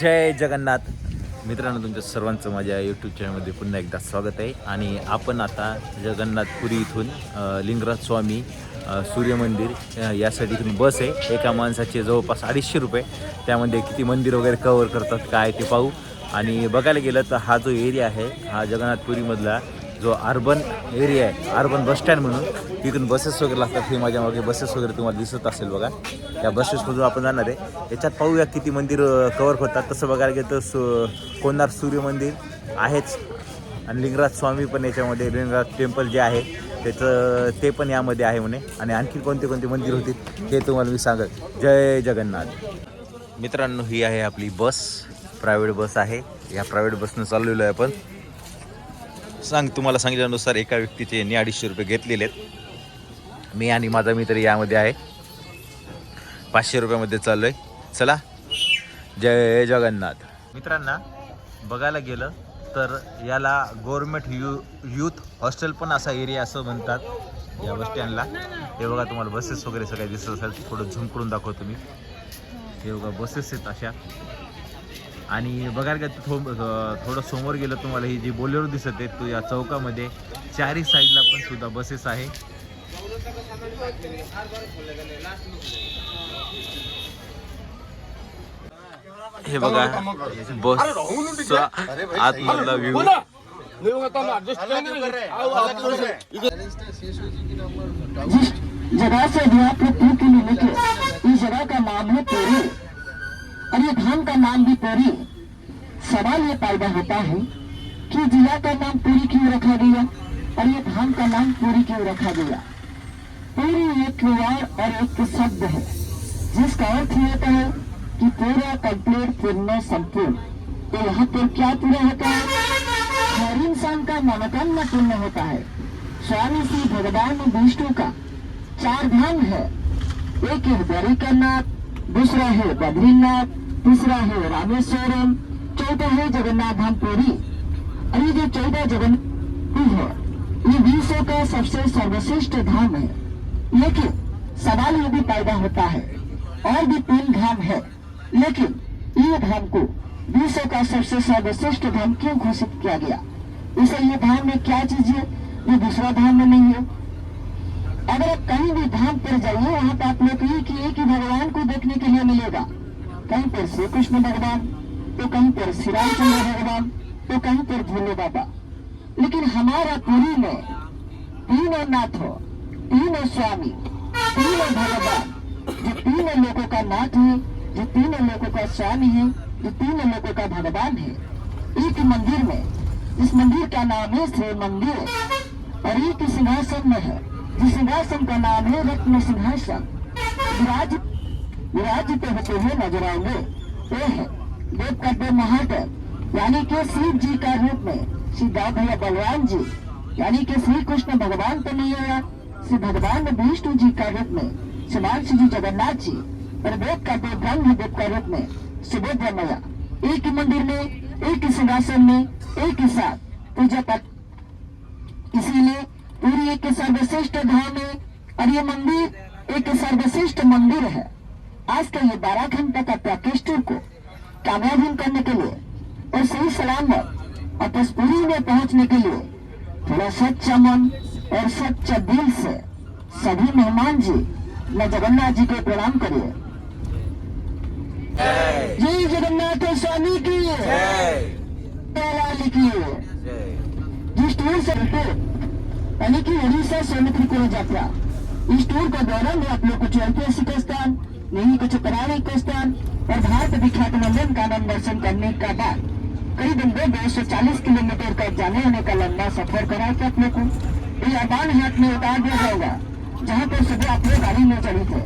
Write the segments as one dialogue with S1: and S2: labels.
S1: जय जगन्नाथ. मित्रांनो तुमच्या सर्वांचं माझ्या यूट्यूब चॅनलमध्ये पुन्हा एकदा स्वागत आहे. आणि आपण आता जगन्नाथपुरी इथून लिंगराज स्वामी सूर्यमंदिर यासाठी इथून बस आहे. एका माणसाचे जवळपास अडीचशे रुपये. त्यामध्ये किती मंदिर वगैरे कवर करतात काय ते पाहू. आणि बघायला गेलं तर हा जो एरिया आहे हा जगन्नाथपुरीमधला जो अर्बन एरिया आहे अर्बन बसस्टँड म्हणून तिथून बसेस वगैरे लागतात. हे माझ्या मागे बसेस वगैरे तुम्हाला दिसत असेल बघा. या बसेसमधून आपण जाणार आहे. याच्यात पाहूया किती मंदिर कवर होतात. तसं बघायला गेलं तर सु कोणार सूर्य मंदिर आहेच. आणि लिंगराज स्वामी पण याच्यामध्ये लिंगराज टेम्पल जे आहे त्याचं ते पण यामध्ये आहे म्हणे. आणि आणखी कोणते कोणते मंदिर होतील ते तुम्हाला मी सांगत जय जगन्नाथ. मित्रांनो ही आहे आपली बस प्रायव्हेट बस आहे. या प्रायव्हेट बसनं चाललेलो आहे आपण. सांग तुम्हाला सांगितल्यानुसार एका व्यक्तीचे यांनी अडीचशे रुपये घेतलेले आहेत. मी आणि माझा मित्र यामध्ये आहे. पाचशे रुपयामध्ये चाललो आहे चला जय जगन्नाथ. मित्रांना बघायला गेलं तर याला गव्हर्मेंट यू यूथ हॉस्टेल पण असा एरिया असं म्हणतात या बसस्टँडला हे बघा तुम्हाला बसेस वगैरे सगळ्या दिसत असेल थोडं झुंकडून दाखवतो मी. हे बघा बसेस आहेत अशा. आणि बघायला गेलं तर थो थोडं समोर गेलं तुम्हाला ही जी बोलेरो दिसत आहे तो या चौकामध्ये चारही साईडला पण सुद्धा बसेस आहे हे बघा बस आतमधला व्ह्यू
S2: जगह से भी आप लोग तीन किलोमीटर इस जगह का नाम है पोरी और ये धाम का नाम भी पूरी। सवाल ये पैदा होता है कि जिला का नाम पूरी क्यों रखा गया? और ये धाम का नाम पूरी क्यों रखा गया? पूरी एक क्रियार और एक शब्द है जिसका अर्थ ये होता है कि पूरा कंप्लीट पूर्ण संपूर्ण। तो यहाँ पर क्या पूरा होता है? हर इंसान का मनोकामना पूर्ण होता है। स्वामी श्री भगवान विष्णु का चार धाम है। एक है द्वारिकानाथ दूसरा है बद्रीनाथ तीसरा है रामेश्वरम, चौथा है जगन्नाथ धाम पुरी। और ये जो चौदह जगन्नाथ है, ये विश्व का सबसे सर्वश्रेष्ठ धाम है। लेकिन सवाल ये भी पैदा होता है, और भी तीन धाम है, लेकिन ये धाम को विश्व का सबसे सर्वश्रेष्ठ धाम क्यों घोषित किया गया? इसे ये धाम में क्या चीज़ है? ये दूसरा धाम में नहीं है। अगर आप कहीं भी धाम पर जाइए, वहाँ पे आप लोग एक ही भगवान को देखने के लिए मिलेगा। कहीं पर श्री कृष्ण भगवान तो कहीं पर श्री रामचंद्र भगवान तो कहीं पर भोले बाबा। लेकिन हमारा पुरी में तीनों नाथ हो तीनों स्वामी, तीनों भगवान, जो तीनों लोगों का नाथ है, जो तीनों लोगों का स्वामी है, जो तीनों लोगों का भगवान है, एक मंदिर में इस मंदिर का नाम है श्री मंदिर और एक सिंहासन में है। जिस सिंहासन का नाम है रत्न सिंहासन। विराज विराजित होते हुए नज़र आएँगे। वो है देव का देव महादेव यानी के शिव जी का रूप में श्री दाऊ भैया जी, यानी के श्री कृष्ण भगवान तो नहीं आया। श्री भगवान विष्णु जी का रूप में हिमांशु जी जगन्नाथ जी, और वेद का देव का रूप में सुबोध मैया। एक ही मंदिर में, एक ही सिंहासन में, एक ही साथ पूजा पाठ। इसीलिए पूरी एक सर्वश्रेष्ठ धाम है, और ये मंदिर एक सर्वश्रेष्ठ मंदिर है। आज का ये बारह घंटे का पैकेज टूर को कामयाबी करने के लिए और सही सलामत और तस्पुरी में पहुँचने के लिए थोड़ा सच्चा मन और सच्चा दिल से सभी मेहमान जी, मैं जगन्नाथ जी को प्रणाम करिए। जय जगन्नाथ स्वामी की की जिस टूर से यानी कि उड़ीसा सोनपुर को यात्रा इस टूर का दौरान आप लोग कुछ ऐतिहासिक स्थान नहीं, कुछ पौराणिक स्थान और भारत विख्यात नंदन कानन दर्शन करने का बाद करीबन दो दो सौ चालीस किलोमीटर का जाने आने का लंबा सफ़र करा के अपने को। ये अबान हाथ में उतार दिया जाएगा, जहाँ पर सुबह अपने गाड़ी में चढ़े थे।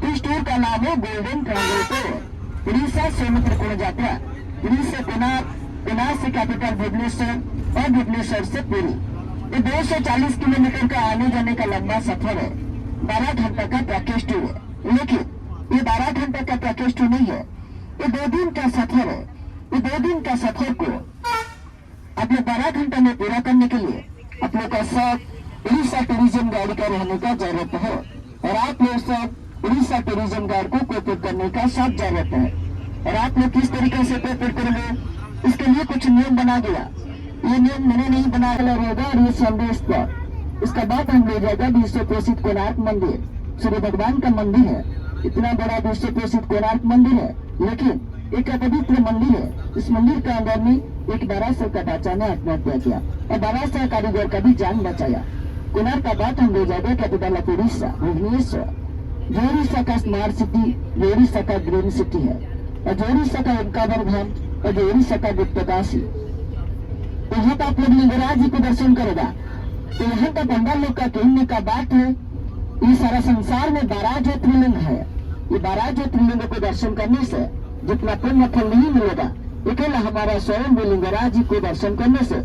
S2: तो इस टूर का नाम है golden triangle tour Orissa Sonpur को यात्रा, उड़ीसा कुनार कुनार से कैपिटल भुवनेश्वर और भुवनेश्वर से पुरी। ये 240 किलोमीटर का आने जाने का लंबा सफ़र है। बारह घंटा का पैकेज टूर है। लेकिन ये बारह घंटे का पैकेज नहीं है। ये दो दिन का सफ़र है। ये दो दिन का सफ़र को अपने बारह घंटे में पूरा करने के लिए अपने का सब उड़ीसा टूरिज़्म गाइड का रहने का ज़रूरत है और आप लोग सब उड़ीसा टूरिज़्म गाइड को कोऑपरेट करने का सब ज़रूरत है। और आप लोग किस तरीके से पेपर करेंगे, इसके लिए कुछ नियम बना दिया। ये नियम मैंने नहीं बनाया रहेगा और ये संदेश पर इसका बाद हम ले जाएगा विश्व प्रसिद्ध कोणार्क मंदिर। सूर्य भगवान का मंदिर है। इतना बड़ा विश्व प्रसिद्ध कोणार्क मंदिर है, लेकिन एक पवित्र मंदिर है। इस मंदिर के अंदर में एक बारह सौ का बच्चा ने आत्महत्या किया और बारह सौ कारीगर का भी जान बचाया। कोणार्क का बात हम ले जाएगा कैपिटल ऑफ़ उड़ीसा, भुवनेश्वर। जो उड़ीसा का स्मार्ट सिटी, जो उड़ीसा का ग्रीन सिटी है, और जो उड़ीसा का ओंकावर धाम और जो उड़ीसा का गुप्तकाशी तो यहाँ पे आप लोग लिंगराज जी को दर्शन करेगा। तो यहाँ का पंडाल लोग का कहने का बात है। ये सारा संसार में बारह ज्योतिर्लिंग है। ये बारह ज्योतिर्लिंग को दर्शन करने से जितना पुण्य फल नहीं मिलेगा अकेला हमारा स्वयं भी लिंगराज जी को दर्शन करने से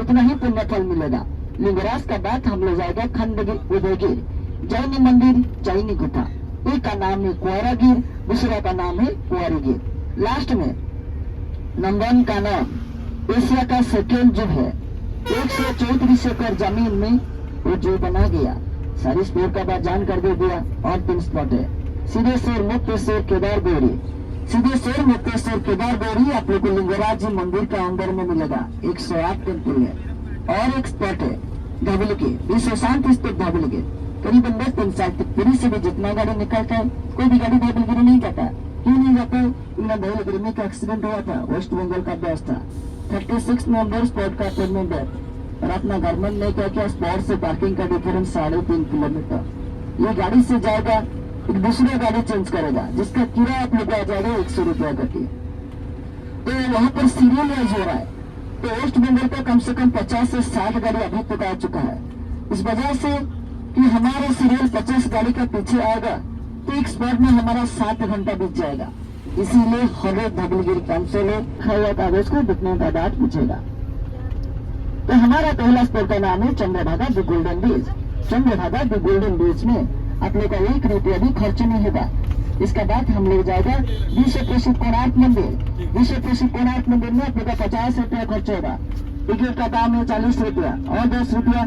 S2: उतना ही पुण्य फल मिलेगा। लिंगराज का बात हम लोग जाएगा खंडगिर, उदयगिर, जैनी मंदिर, जैनी गुफा। एक का नाम है कुआरागिर, दूसरा का नाम है कुआरीगिर। लास्ट में नंदन का नाम एशिया का सेकेंड जो है। एक सौ चौतीस एकड़ ज़मीन में वो जो बना गया, सारी स्पोर्ट का बात जान कर दे दिया, और तीन स्पॉट है। सीधे शेर मुक्तेश्वर केदार गौरी सीधे शेर मुक्तेश्वर केदार गौरी आप लोग को लिंगराज जी मंदिर के अंदर में मिलेगा। एक सौ आठ टेंपल है। और एक स्पॉट है धबल के विश्व शांति स्तूप धबल के करीबन दस तीन साल तक पुरी से भी जितना गाड़ी निकलता है, कोई भी गाड़ी धबलगिरी नहीं जाता। क्यों नहीं जाता? इन्हें धबलगिरी में एक एक्सीडेंट हुआ था वेस्ट बंगाल का बैच था। थर्टी सिक्स नवंबर स्पॉट का पेमेंट है और अपना गवर्नमेंट ने क्या किया स्पॉट से पार्किंग का डिफरेंस साढ़े तीन किलोमीटर। ये गाड़ी से जाएगा दूसरा गाड़ी चेंज करेगा, जिसका किराया आप लोग आ जाएगा एक सौ रुपया करके। तो वहाँ पर सीरियल वाइज हो रहा है। तो वेस्ट बंगाल का कम से कम पचास से साठ गाड़ी अभी तक आ चुका है। इस वजह से कि हमारा सीरियल पचास गाड़ी का पीछे आएगा तो एक स्पॉट में हमारा सात घंटा बीत जाएगा। इसीलिए हरे धबलगिरी काउंसिल कागज़ को बिकने का बात पूछेगा। तो हमारा पहला स्पॉट का नाम है Chandrabhaga the golden beach. Chandrabhaga the golden beach में लोग का एक रुपया भी खर्च नहीं होगा। इसका बाद हम ले जाएगा विश्व प्रसिद्ध कोणार्क मंदिर। विश्व प्रसिद्ध कोणार्क मंदिर में अपने का पचास रुपया खर्च होगा। टिकट का दाम है चालीस रुपया और दस रुपया।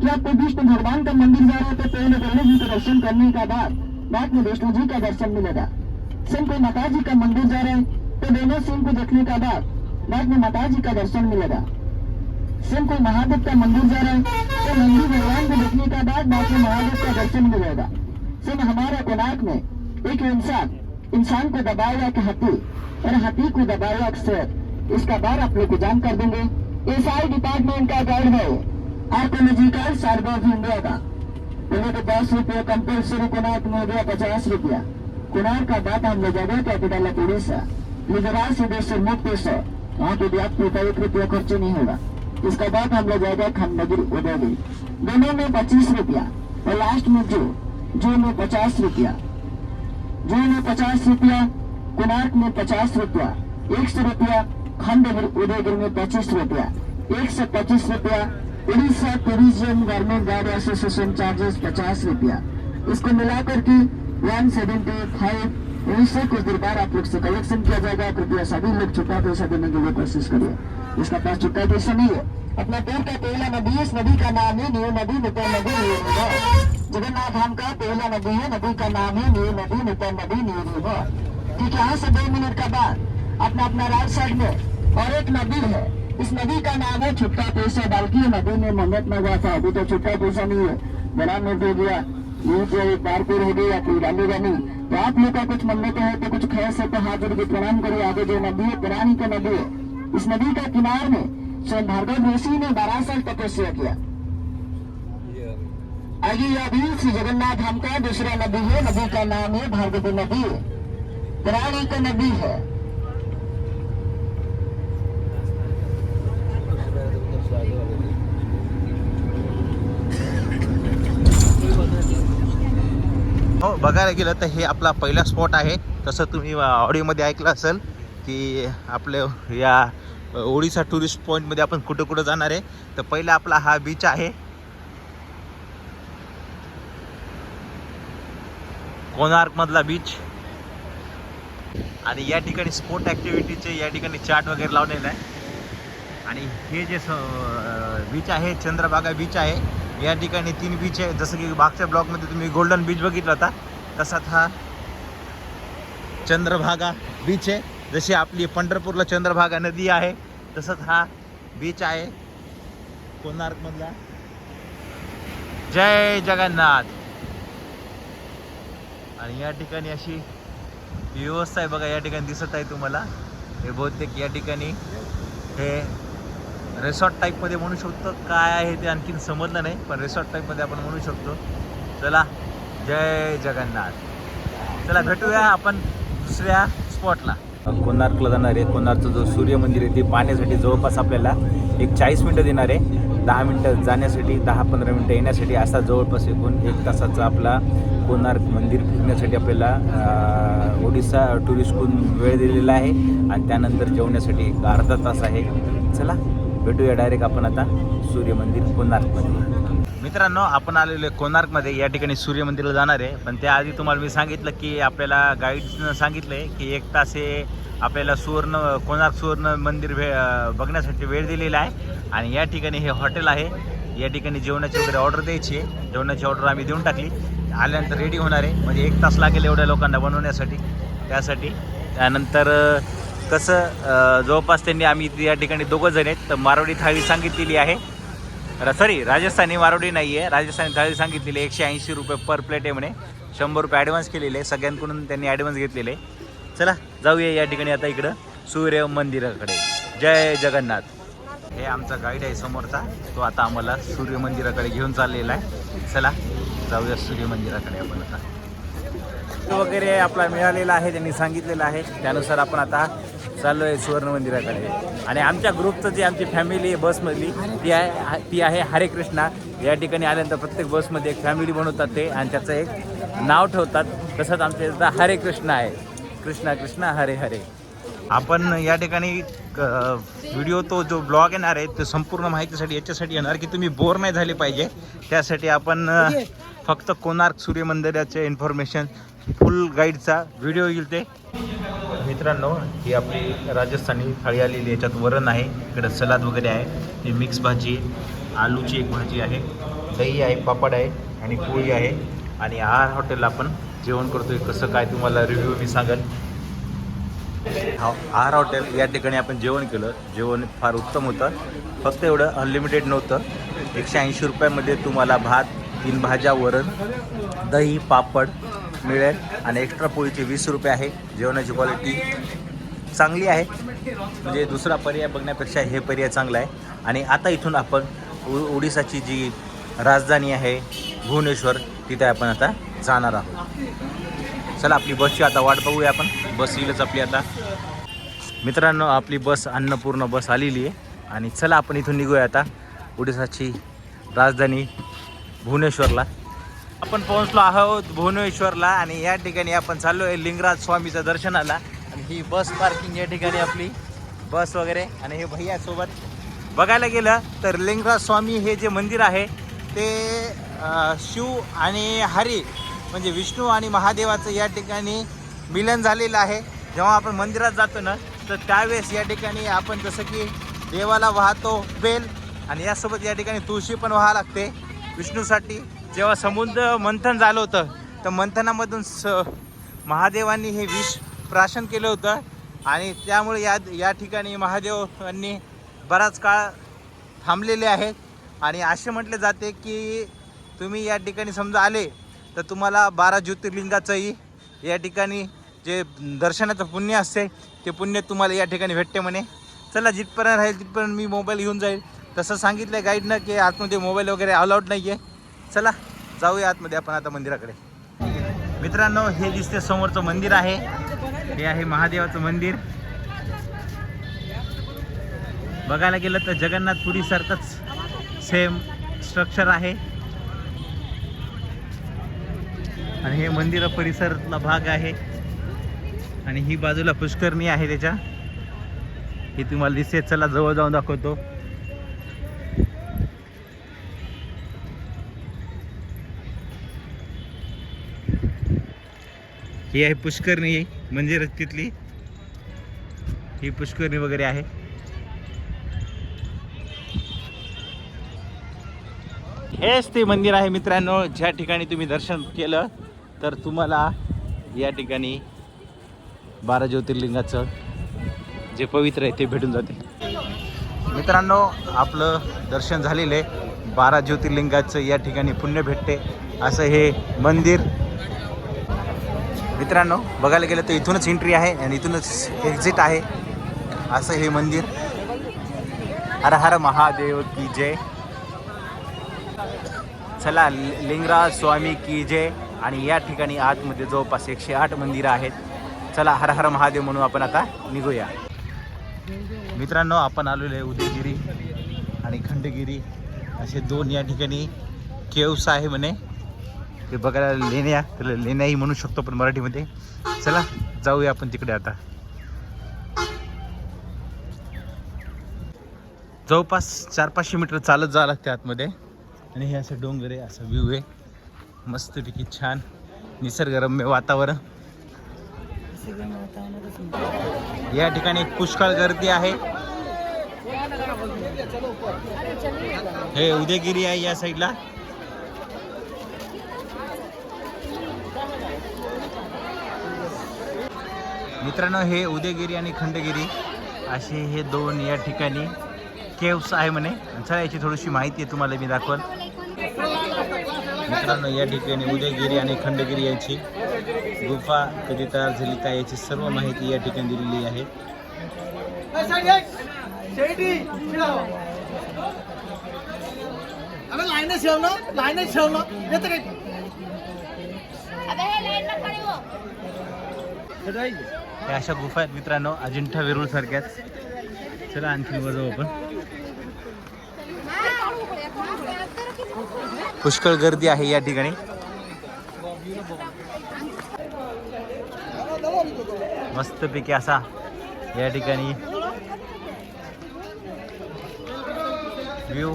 S2: क्या आपको विष्णु भगवान का मंदिर जा रहे हो तो पहले गणेश जी का दर्शन करने का बाद बाद में विष्णु जी का दर्शन मिलेगा। सिंह को माता जी का मंदिर जा रहे हैं तो दोनों सिंह को देखने का बाद बाद में माता जी का दर्शन मिलेगा। सिंह को महादेव का मंदिर जा रहे हैं तो नंदी भगवान को देखने का बाद बाद में महादेव का दर्शन मिलेगा सिंह हमारे कोणार्क में एक इंसान इंसान को दबाएगा एक हाथी और हाथी को दबाया एक शेर इसका बार आप लोग को जान कर देंगे। एस आई डिपार्टमेंट का गाइड है आर्कोलॉजिकल सर्वे ऑफ़ इंडिया का पहले तो दस रुपये कंपल्सरी कोणार्क में हो गया, पचास रुपया। कोणार्क का बात हम ले जाएगा कैपिटल ऑफ़ उड़ीसा गुजरात से से मुक्तेश्वर वहाँ पे भी आपको एक रुपया खर्च नहीं होगा। इसका बाद हम ले जाएगा खंडगिरी उदयगिरी दोनों में पच्चीस रुपया, और लास्ट में जो जो में पचास रुपया। जो में पचास रुपया कोणार्क में पचास रुपया, एक सौ रुपया खंडगिरी उदयगिरी में पच्चीस रुपया, एक सौ पच्चीस रुपया, Orissa tourism government guard association charges पचास रुपया। इसको मिलाकर के वन सेवेंटी फाइव उससे कुछ देर बाद आप लोग से कलेक्शन किया जाएगा। कृपया सभी लोग छुट्टा पैसा देने के लिए कोशिश करिए। इसका पास छुट्टा पैसा नहीं है अपना पेड़ का पहला नदी इस नदी का नाम है न्यू नदी नितर नदी रिवर जगन्नाथ धाम का पहला नदी है, नदी का नाम है न्यू नदी नितर नदी रिवर ठीक है, यहाँ से दो मिनट का बाद अपना अपना राइट साइड में और एक नदी है। इस नदी का नाम है छुट्टा पैसा डालकी नदी में मन्नत मांगा था। अभी तो छुट्टा पैसा नहीं है। बड़ा नोट हो गया। ये जो बार पेड़ हो गई कोई डालेगा नहीं तो आप लोग का कुछ मन्नत है तो कुछ खैस है तो हाथ जोड़ के प्रणाम करिए। आगे जो नदी है, पुरानी का नदी है। इस नदी का किनार में स्वयं भार्गव ऋषि ने बारह साल तपस्या किया। आगे यह भी श्री जगन्नाथ धाम का दूसरा नदी है। नदी का नाम है भार्गवी नदी। पुरानी का नदी है।
S1: हो बघायला गेलं तर हे आपला पहिला स्पॉट आहे. तसं तुम्ही ऑडिओमध्ये ऐकलं असेल. की आपल्या या ओडिसा टुरिस्ट पॉईंटमध्ये आपण कुठं कुठं जाणार आहे. तर पहिला आपला हा बीच आहे. कोणार्कमधला बीच आणि या ठिकाणी स्पोर्ट ॲक्टिव्हिटीचे या ठिकाणी चार्ट वगैरे लावलेला आहे. आणि हे जे बीच आहे चंद्रभागा बीच आहे या ठिकाणी तीन बीच आहे. जसं की मागच्या ब्लॉकमध्ये तुम्ही गोल्डन बीच बघितला होता तसाच हा चंद्रभागा बीच आहे. जशी आपली पंढरपूरला चंद्रभागा नदी आहे तसंच हा बीच आहे. कोणार्कमधला? जय जगन्नाथ. आणि या ठिकाणी अशी व्यवस्था आहे बघा या ठिकाणी दिसत आहे तुम्हाला. हे बहुतेक या ठिकाणी हे रिसॉर्ट टाईपमध्ये म्हणू शकतो. काय आहे ते आणखीन समजलं नाही पण रिसॉर्ट टाईपमध्ये आपण म्हणू शकतो. चला जय जगन्नाथ. चला भेटूया आपण दुसऱ्या स्पॉटला कोणार्कला जाणार आहे? कोणार्कचं जो सूर्य मंदिर आहे ते पाहण्यासाठी जवळपास आपल्याला एक चाळीस मिनटं देणार आहे. दहा मिनटं जाण्यासाठी दहा पंधरा मिनटं येण्यासाठी असा जवळपास एकूण एक तासाचा आपला कोणार्क मंदिर फिरण्यासाठी आपल्याला ओडिसा टुरिस्टकडून वेळ दिलेला आहे. आणि त्यानंतर जेवण्यासाठी एक अर्धा तास आहे. चला भेटूया डायरेक्ट आपण आता सूर्य मंदिर कोणार्कमध्ये मित्रांनो आपण आलेलो आहे कोणार्कमध्ये. या ठिकाणी सूर्य मंदिरला जाणार आहे. पण त्याआधी तुम्हाला मी सांगितलं की आपल्याला गाईडनं सांगितलं आहे की एक तास हे आपल्याला सुवर्ण कोणार्क सुवर्ण मंदिर भे बघण्यासाठी वेळ दिलेला आहे. आणि या ठिकाणी हे हॉटेल आहे. या ठिकाणी जेवणाची वगैरे ऑर्डर द्यायची आहे. जेवणाची ऑर्डर आम्ही देऊन टाकली. आल्यानंतर रेडी होणार आहे. म्हणजे एक तास लागेल एवढ्या लोकांना बनवण्यासाठी. त्यासाठी. त्यानंतर कसं जवळपास त्यांनी आम्ही या ठिकाणी दोघं जण आहेत. तर मारवाडी थाळी सांगितलेली आहे. सॉरी राजस्थानी मारवडी नाही आहे राजस्थानी थाळी सांगितलेली आहे एकशे ऐंशी रुपये पर प्लेट आहे म्हणे. शंभर रुपये ॲडव्हान्स केलेले. आहे सगळ्यांकडून त्यांनी ॲडव्हान्स घेतलेले. चला जाऊया या ठिकाणी आता इकडं. सूर्य मंदिराकडे. जय जगन्नाथ. हे आमचा गाईड आहे समोरचा. तो आता आम्हाला सूर्य मंदिराकडे घेऊन चाललेला आहे. चला जाऊया सूर्य मंदिराकडे आपण आता. वगैरे आपला मिळालेला आहे त्यांनी सांगितलेलं आहे. त्यानुसार आपण आता चाललो आहे सुवर्ण मंदिराकडे. आणि आमच्या ग्रुपचं जी आमची फॅमिली आहे बसमधली ती आहे ती आहे हरे कृष्णा. या ठिकाणी आल्यानंतर प्रत्येक बसमध्ये एक फॅमिली बनवतात ते आणि त्याचं एक नाव ठेवतात. तसंच आमच्या इथं हरे कृष्णा आहे. कृष्णा कृष्णा हरे हरे. आपण या ठिकाणी व्हिडिओ तो जो ब्लॉग येणार आहे तो संपूर्ण माहितीसाठी याच्यासाठी येणार की तुम्ही बोर नाही झाले पाहिजे. त्यासाठी आपण फक्त कोणार्क सूर्य मंदिराचे इन्फॉर्मेशन फुल गाईडचा व्हिडिओ येईल ते. मित्रांनो ही आपली राजस्थानी थाळी आलेली याच्यात वरण आहे इकडं सलाद वगैरे आहे. ही मिक्स भाजी आलूची एक भाजी आहे. दही आहे पापड आहे आणि पोळी आहे. आणि आहार हॉटेलला आपण जेवण करतोय. कसं काय तुम्हाला रिव्ह्यू मी सांगाल. हा आहार हॉटेल या ठिकाणी आपण जेवण केलं. जेवण फार उत्तम होतं. फक्त एवढं अनलिमिटेड नव्हतं. एकशे ऐंशी रुपयामध्ये तुम्हाला भात तीन भाज्या वरण दही पापड मिळेल आणि एक्स्ट्रा पोळीचे वीस रुपये आहे. जेवणाची क्वालिटी चांगली आहे. म्हणजे दुसरा पर्याय बघण्यापेक्षा हे पर्याय चांगला आहे. आणि आता इथून आपण ओडिसाची जी राजधानी आहे भुवनेश्वर तिथे आपण आता जाणार आहोत. चला आपली बसची आता वाट बघूया आपण. बस येईलच आपली आता. मित्रांनो आपली बस अन्नपूर्ण बस आलेली आहे. आणि चला आपण इथून निघूया आता. ओडिसाची राजधानी भुवनेश्वरला. आपण पोहोचलो आहोत भुवनेश्वरला आणि या ठिकाणी आपण चाललो आहे लिंगराज स्वामीच्या दर्शनाला. आणि ही बस पार्किंग या ठिकाणी आपली. बस वगैरे आणि हे भैया सोबत बघायला गेलं तर लिंगराज स्वामी हे जे मंदिर आहे ते शिव आणि हरी म्हणजे विष्णू आणि महादेवाचं या ठिकाणी मिलन झालेलं आहे. जेव्हा आपण मंदिरात जातो ना तर त्यावेळेस या ठिकाणी आपण जसं की देवाला वाहतो बेल आणि यासोबत या ठिकाणी तुळशी पण व्हावं लागते. विष्णूसाठी जेव्हा समुद्र मंथन झालं होतं तर मंथनामधून स महादेवांनी हे विष प्राशन केलं होतं आणि त्यामुळे या या ठिकाणी महादेवांनी बराच काळ थांबलेले आहेत. आणि असे म्हटले जाते की तुम्ही या ठिकाणी समजा आले तर तुम्हाला बारा ज्योतिर्लिंगाचंही या ठिकाणी जे दर्शनाचं पुण्य असते ते पुण्य तुम्हाला या ठिकाणी भेटते म्हणे. चला जिथपर्यंत राहील तिथपर्यंत मी मोबाईल घेऊन जाईल. तसं सांगितलं गाईडनं की आतमध्ये मोबाईल वगैरे अलाउड नाही आहे चला जाऊया आतमध्ये आपण आता मंदिराकडे. मित्रांनो हे दिसते समोरचं मंदिर आहे. हे आहे महादेवाचं मंदिर. बघायला गेलं तर जगन्नाथपुरीसारखंच सेम स्ट्रक्चर आहे. आणि हे मंदिर परिसरातला भाग आहे. आणि ही बाजूला पुष्करणी आहे त्याच्या. ही तुम्हाला दिसते चला जवळ जाऊन दाखवतो. ही आहे पुष्करणी म्हणजे तिथली. ही पुष्करणी वगैरे आहे. हेच ते मंदिर आहे मित्रांनो ज्या ठिकाणी तुम्ही दर्शन केलं तर तुम्हाला या ठिकाणी बारा ज्योतिर्लिंगाचं जे पवित्र आहे ते भेटून जाते. मित्रांनो आपलं दर्शन झालेलं आहे. बारा ज्योतिर्लिंगाचं या ठिकाणी पुण्य भेटते. असं हे मंदिर मित्रांनो बघायला गेलं तर इथूनच एंट्री आहे आणि इथूनच एक्झिट आहे. असं हे मंदिर. हर हर महादेव की जय. चला लि- लिंगराज स्वामी की जय. आणि या ठिकाणी आतमध्ये जवळपास एकशे आठ मंदिरं आहेत. चला हर हर महादेव म्हणून आपण आता निघूया. मित्रांनो आपण आलेलो आहे उदयगिरी आणि खंडगिरी. असे दोन या ठिकाणी केव्स आहे म्हणे ते बघायला लेण्या त्याला लेण्याही म्हणू शकतो आपण मराठीमध्ये. चला जाऊया आपण तिकडे आता. जवळपास चार पाचशे मीटर चालत जावं लागते आतमध्ये. आणि हे असं डोंगर आहे असा व्ह्यू आहे. मस्तपैकी छान निसर्गरम्य वातावरण. या ठिकाणी पुष्कळ गर्दी आहे. हे उदयगिरी आहे या साईडला मित्रांनो हे उदयगिरी आणि खंडगिरी असे हे दोन या ठिकाणी केव्स आहे म्हणे. चला याची थोडीशी माहिती आहे तुम्हाला मी दाखवल. मित्रांनो या ठिकाणी उदयगिरी आणि खंडगिरी यांची गुफा कधी तयार झाली काय याची सर्व माहिती या ठिकाणी दिलेली आहे.
S3: अबे लाईनच ठेवलं लाईनच ठेवलं येतं काय
S4: अबे हे
S1: अशा गुफा आहेत मित्रांनो अजिंठा वेरूळ सारख्याच चला आणखी वर जाऊ आपण. पुष्कळ गर्दी आहे या ठिकाणी. मस्तपैकी असा या ठिकाणी व्ह्यू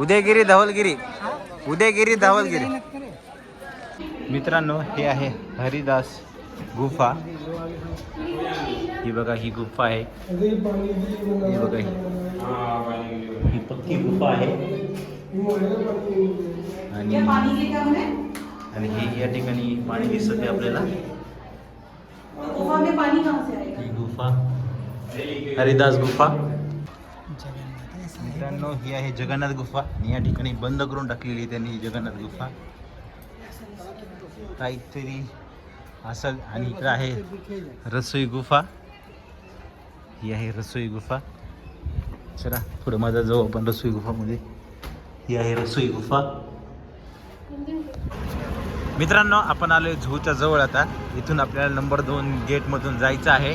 S1: उदयगिरी धवलगिरी. उदयगिरी धवलगिरी मित्रांनो हे आहे हरिदास गुफा. ही बघा ही गुफा आहे. ही बघा ही. ही पक्की गुफा आहे. आणि आणि ही या ठिकाणी पाणी दिसत आहे आपल्याला. ही गुफा. हरिदास गुफा. मित्रांनो ही आहे जगन्नाथ गुफा. आणि या ठिकाणी बंद करून टाकलेली आहे त्यांनी ही जगन्नाथ गुफा. काहीतरी असं आणि इकडं आहे रसोई गुफा. ही आहे रसोई गुफा. चला पुढं माझा जाऊ आपण रसोई गुफामध्ये. ही आहे रसोई गुफा. मित्रांनो आपण आलोय झूच्या जवळ आता. इथून आपल्याला नंबर दोन गेटमधून जायचं आहे.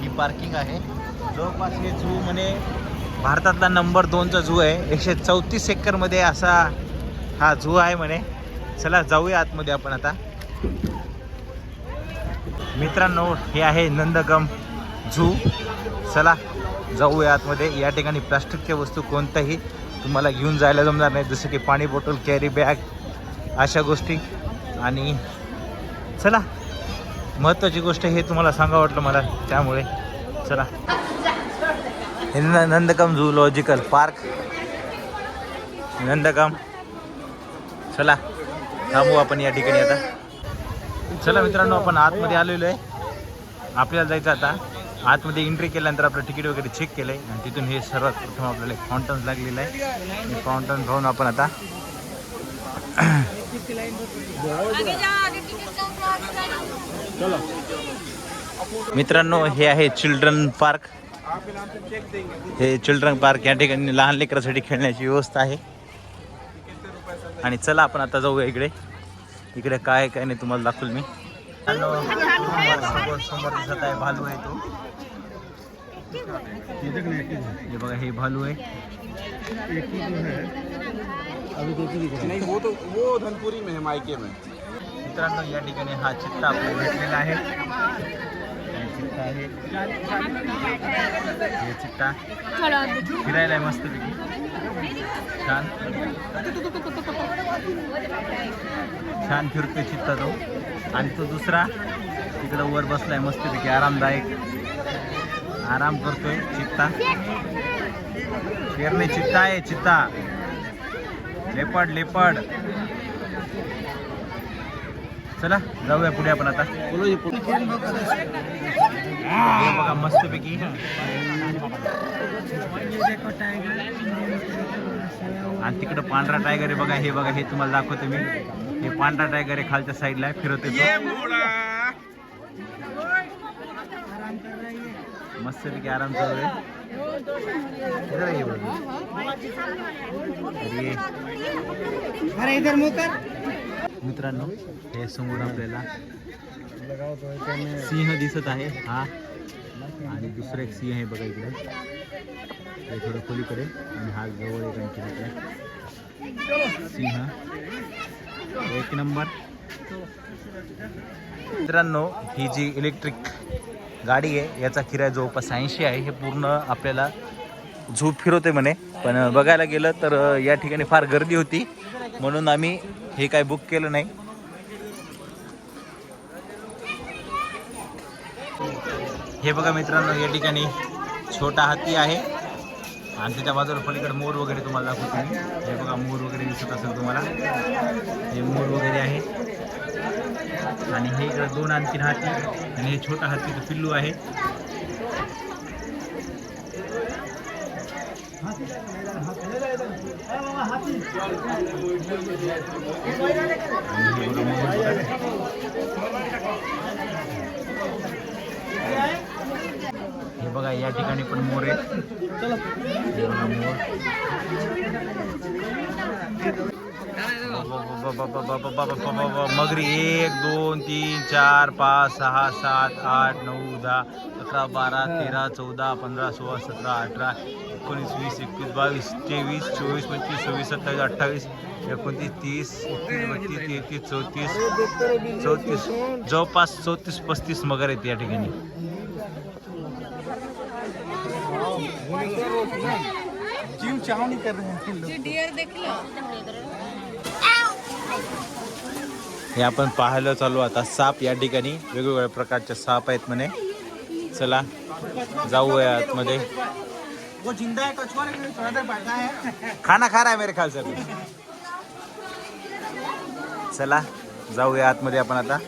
S1: ही पार्किंग आहे. जवळपास हे झू म्हणे भारतातला नंबर दोनचा झू आहे. एकशे चौतीस एकरमध्ये असा हा झू आहे म्हणे. चला जाऊया आतमध्ये आपण आता. मित्रांनो हे आहे नंदगम झू. चला जाऊया आतमध्ये. या ठिकाणी प्लास्टिकच्या वस्तू कोणत्याही तुम्हाला घेऊन जायला जमणार नाही. जसं की पाणी बॉटल कॅरी बॅग अशा गोष्टी. आणि चला महत्त्वाची गोष्ट हे तुम्हाला सांगा वाटलं मला. त्यामुळे चला. Nandankanan zoological park Nandankanan. चला थांबू आपण या ठिकाणी आता. चला मित्रांनो आपण आतमध्ये आलेलो आहे. आपल्याला जायचं आता. आतमध्ये एंट्री केल्यानंतर आपलं तिकीट वगैरे चेक केलं आहे आणि तिथून हे सर्वात प्रथम आपल्याला एक फाउंटन लागलेलं आहे. फाउंटन पाहून आपण आता. मित्रांनो हे आहे चिल्ड्रन पार्क हे चिल्ड्रन पार्क या ठिकाणी लहान लेकरासाठी खेळण्याची व्यवस्था आहे. आणि चला आपण आता जाऊया इकडे. इकडे काय काय नाही तुम्हाला दाखवल मी. समोर दिसत आहे भालू आहे तो. हे बघा हे भालू आहे.
S5: नहीं वो तो वो धनपुरी में है मायके में.
S1: मित्रांनो या ठिकाणी हा चित्ता आपल्याला भेटलेला आहे. हे चित्ता आहे हे चिट्टा फिरायला आहे मस्तपैकी. छान. छान फिरतोय चित्ता तो. आणि तो दुसरा तिकडं वर बसलाय मस्तपैकी आरामदायक. आराम करतोय चित्ता. पेरणे चित्ता आहे चित्ता. Leopard leopard. चला जाऊया पुढे आपण आता. हे बघा मस्तपैकी. आणि तिकडं पांढरा टायगर आहे बघा हे बघा हे तुम्हाला दाखवतो मी. हे पांढरा टायगर आहे खालच्या साईडला फिरत येतो मस्तपैकी आराम चालू आहे. मित्रांनो हे समोर आपल्याला सिंह दिसत आहे हा. आणि दुसरं एक सिंह आहे बघा इकडे. हे थोडं खोलीकडे आणि हा जवळ एक आणखी इकडे सिंह. एक नंबर. मित्रांनो ही जी इलेक्ट्रिक गाडी आहे याचा किराया जवळपास ऐंशी आहे. हे पूर्ण आपल्याला झोप फिरवते म्हणे. पण बघायला गेलं तर या ठिकाणी फार गर्दी होती. म्हणून आम्ही हे काय बुक केलं नाही. हे बघा मित्रांनो या ठिकाणी छोटा हत्ती आहे. आणि त्याच्या बाजूला पलीकडे मोर वगैरे तुम्हाला दाखवतो मी. हे बघा मोर वगैरे दिसत असेल तुम्हाला. हे मोर वगैरे आहे. आणि हे इकडे दोन आणखीन हाती आणि हे छोटा हत्तीचं पिल्लू आहे. आणि बघा या ठिकाणी पण मोर आहे मगरी एक दोन तीन चार पाच सहा सात आठ नऊ दहा अकरा बारा तेरा चौदा पंधरा सोळा सतरा अठरा एकोणीस वीस एकवीस बावीस तेवीस चोवीस पंचवीस सव्वीस सत्तावीस अठ्ठावीस एकोणतीस तीस एकतीस बत्तीस तेहतीस चौतीस चौतीस जवळपास चौतीस पस्तीस मगर आहेत या ठिकाणी.
S5: जीव कर रहे हैं
S1: हे आपण पाहायला चालू आता. साप या ठिकाणी वेगवेगळ्या प्रकारचे साप आहेत म्हणे. चला जाऊया आतमध्ये.
S3: वो जिंदा है कछुआ लेकिन थोड़ा देर बैठा है।
S1: खाना खा रहा है मेरे ख्याल से अभी. चला जाऊया आतमध्ये आपण आता.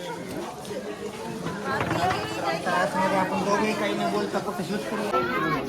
S3: आपण काही नाही बोलता फक्त शूट करू.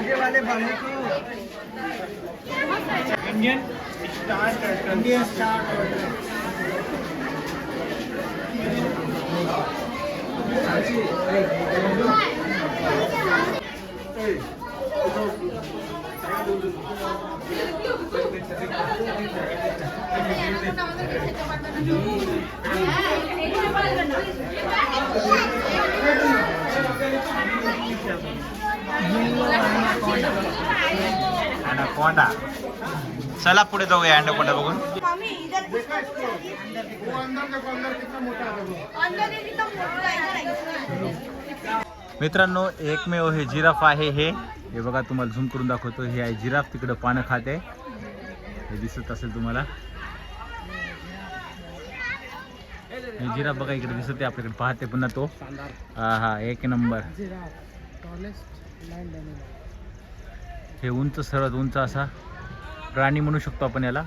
S4: आगे
S3: वाले भाई को Indian star Indian star Thank you.
S1: Anaconda चला पुढे जाऊया अनाकोंडा बघून. मित्रांनो एकमेव हे जिराफ आहे हे. हे बघा तुम्हाला झूम करून दाखवतो. हे आहे जिराफ तिकडं पानं खाते. हे दिसत असेल तुम्हाला. हे जिराफ बघा इकडे दिसत आहे आपल्याकडे पाहते पुन्हा तो. हा हा एक नंबर. हे उंच सर्वात उंच असा प्राणी म्हणू शकतो आपण याला.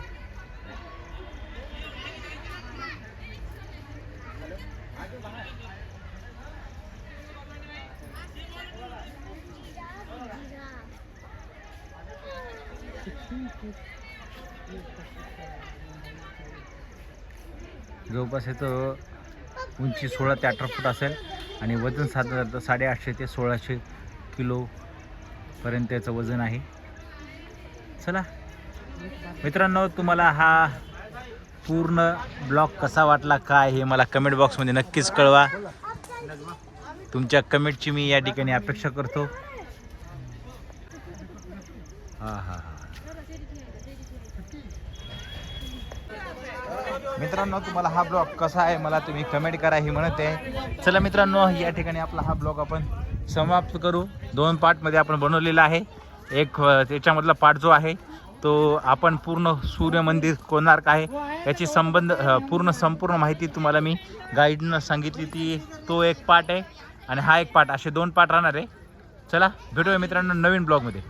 S1: जवळपास येतं उंची सोळा ते अठरा फूट असेल आणि वजन साधारणतः साडेआठशे ते सोळाशे किलो पर्यंत याचं वजन आहे. चला. मित्रांनो तुम्हाला हा पूर्ण ब्लॉग कसा वाटला काय हे मला कमेंट बॉक्समध्ये नक्कीच कळवा. तुमच्या कमेंटची मी या ठिकाणी अपेक्षा करतो. हां हां मित्रांनो तुम्हाला हा ब्लॉग कसा आहे मला तुम्ही कमेंट करा ही म्हणत आहे. चला मित्रांनो या ठिकाणी आपला हा ब्लॉग आपण समाप्त करू. दोन पार्टमध्ये आपण बनवलेला आहे. एक त्याच्यामधला पार्ट जो आहे तो आपण पूर्ण सूर्य मंदिर कोणार्क आहे याची संबंध पूर्ण संपूर्ण माहिती तुम्हाला मी गाईडनं सांगितली ती तो एक पार्ट आहे. आणि हा एक पार्ट असे दोन पार्ट राहणार आहे. चला भेटूया मित्रांनो नवीन ब्लॉगमध्ये